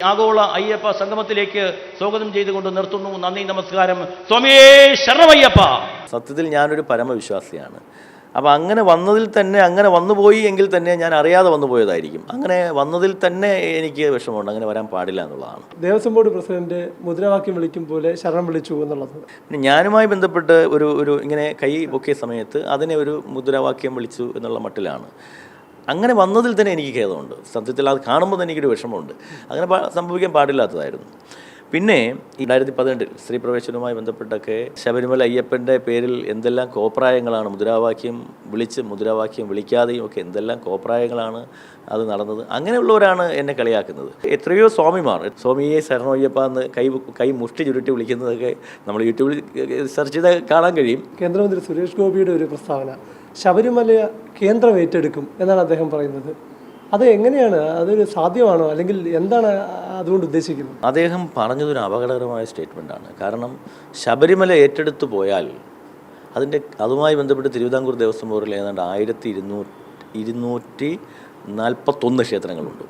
ആഗോള അയ്യപ്പ സംഗമത്തിലേക്ക് സ്വാഗതം ചെയ്തുകൊണ്ട് നിർത്തുന്നു. നന്ദി നമസ്കാരം. സ്വാമിയേ ശരണമയ്യപ്പ. സത്യത്തിൽ ഞാനൊരു പരമവിശ്വാസിയാണ്. അപ്പോൾ അങ്ങനെ വന്നതിൽ തന്നെ അങ്ങനെ വന്നുപോയി എങ്കിൽ തന്നെ ഞാൻ അറിയാതെ വന്നു പോയതായിരിക്കും. അങ്ങനെ വന്നതിൽ തന്നെ എനിക്ക് വിഷമമുണ്ട്. അങ്ങനെ വരാൻ പാടില്ല എന്നുള്ളതാണ്. ദേവസ്വം ബോർഡ് പ്രസിഡന്റ് മുദ്രാവാക്യം വിളിക്കും പോലെ ശരണം വിളിച്ചു എന്നുള്ളത്. പിന്നെ ഞാനുമായി ബന്ധപ്പെട്ട് ഒരു ഒരു ഇങ്ങനെ കൈ പൊക്കിയ സമയത്ത് അതിനെ ഒരു മുദ്രാവാക്യം വിളിച്ചു എന്നുള്ള മട്ടിലാണ്. അങ്ങനെ വന്നതിൽ തന്നെ എനിക്ക് ഖേദമുണ്ട്. സത്യത്തിൽ അത് കാണുമ്പോൾ തന്നെ എനിക്കൊരു വിഷമമുണ്ട്. അങ്ങനെ സംഭവിക്കാൻ പാടില്ലാത്തതായിരുന്നു. പിന്നെ രണ്ടായിരത്തി പതിനെട്ടിൽ സ്ത്രീ പ്രവേശനവുമായി ബന്ധപ്പെട്ടൊക്കെ ശബരിമല അയ്യപ്പന്റെ പേരിൽ എന്തെല്ലാം കോപ്രായങ്ങളാണ് മുദ്രാവാക്യം വിളിച്ച് മുദ്രാവാക്യം വിളിക്കാതെയും ഒക്കെ എന്തെല്ലാം കോപ്രായങ്ങളാണ് അത് നടന്നത്? അങ്ങനെയുള്ളവരാണ് എന്നെ കളിയാക്കുന്നത്. എത്രയോ സ്വാമിമാർ സ്വാമിയെ ശരണയ്യപ്പ എന്ന് കൈ കൈ മുഷ്ടി ചുരുട്ടി വിളിക്കുന്നതൊക്കെ നമ്മൾ യൂട്യൂബിൽ സെർച്ച് ചെയ്ത് കാണാൻ കഴിയും. കേന്ദ്രമന്ത്രി സുരേഷ് ഗോപിയുടെ ഒരു പ്രസ്താവന ശബരിമല കേന്ദ്രം ഏറ്റെടുക്കും എന്നാണ് അദ്ദേഹം പറയുന്നത്. അത് എങ്ങനെയാണ്? അതൊരു സാധ്യമാണോ? അല്ലെങ്കിൽ എന്താണ് അതുകൊണ്ട് ഉദ്ദേശിക്കുന്നത്? അദ്ദേഹം പറഞ്ഞതൊരു അപകടകരമായ സ്റ്റേറ്റ്മെന്റാണ് കാരണം ശബരിമല ഏറ്റെടുത്തു പോയാൽ അതിന്റെ അതുമായി ബന്ധപ്പെട്ട് തിരുവിതാംകൂർ ദേവസ്വം ബോർഡിൽ ഏതാണ്ട് ആയിരത്തി ഇരുന്നൂറ്റി ഇരുന്നൂറ്റി നാൽപ്പത്തൊന്ന് ക്ഷേത്രങ്ങളുണ്ട്.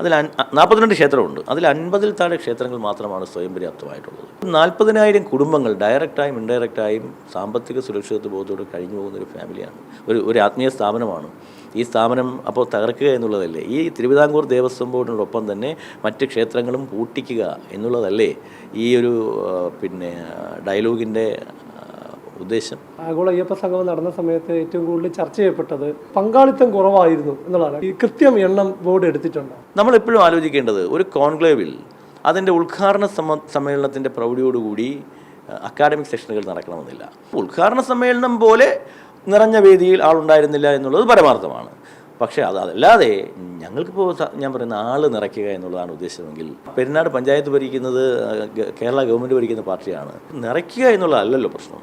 അതിൽ നാൽപ്പത്തിരണ്ട് ക്ഷേത്രമുണ്ട്. അതിൽ അൻപതിൽ താഴെ ക്ഷേത്രങ്ങൾ മാത്രമാണ് സ്വയം പര്യാപ്തമായിട്ടുള്ളത്. നാൽപ്പതിനായിരം കുടുംബങ്ങൾ ഡയറക്റ്റായും ഇൻഡയറക്റ്റായും സാമ്പത്തിക സുരക്ഷിതത്വ ബോധത്തോടെ കഴിഞ്ഞു പോകുന്ന ഒരു ഫാമിലിയാണ് ഒരു ഒരു ആത്മീയ സ്ഥാപനമാണ് ഈ സ്ഥാപനം അപ്പോൾ തകർക്കുക എന്നുള്ളതല്ലേ? ഈ തിരുവിതാംകൂർ ദേവസ്വം ബോർഡിനോടൊപ്പം തന്നെ മറ്റ് ക്ഷേത്രങ്ങളും പൂട്ടിക്കുക എന്നുള്ളതല്ലേ ഈ ഒരു പിന്നെ ഡയലോഗിന്റെ ഉദ്ദേശം? ആഗോള അയ്യപ്പ സംഗമം നടന്ന സമയത്ത് ഏറ്റവും കൂടുതൽ ചർച്ച ചെയ്യപ്പെട്ടത് പങ്കാളിത്തം കുറവായിരുന്നു എന്നുള്ളതാണ്. ഈ കൃത്യം എണ്ണം ബോർഡ് എടുത്തിട്ടുണ്ട്? നമ്മൾ എപ്പോഴും ആലോചിക്കേണ്ടത് ഒരു കോൺക്ലേവിൽ അതിന്റെ ഉദ്ഘാടന സമ സമ്മേളനത്തിന്റെ പ്രൗഢിയോടുകൂടി അക്കാഡമിക് സെഷനുകൾ നടക്കണമെന്നില്ല. ഉദ്ഘാടന സമ്മേളനം പോലെ നിറഞ്ഞ വേദിയിൽ ആളുണ്ടായിരുന്നില്ല എന്നുള്ളത് പരമാർത്ഥമാണ്. പക്ഷേ അത് അതല്ലാതെ ഞങ്ങൾക്കിപ്പോൾ ഞാൻ പറയുന്ന ആൾ നിറയ്ക്കുക എന്നുള്ളതാണ് ഉദ്ദേശമെങ്കിൽ പെരുന്നാട് പഞ്ചായത്ത് ഭരിക്കുന്നത് കേരള ഗവൺമെന്റ് ഭരിക്കുന്ന പാർട്ടിയാണ്. നിറയ്ക്കുക എന്നുള്ളതല്ലല്ലോ പ്രശ്നം.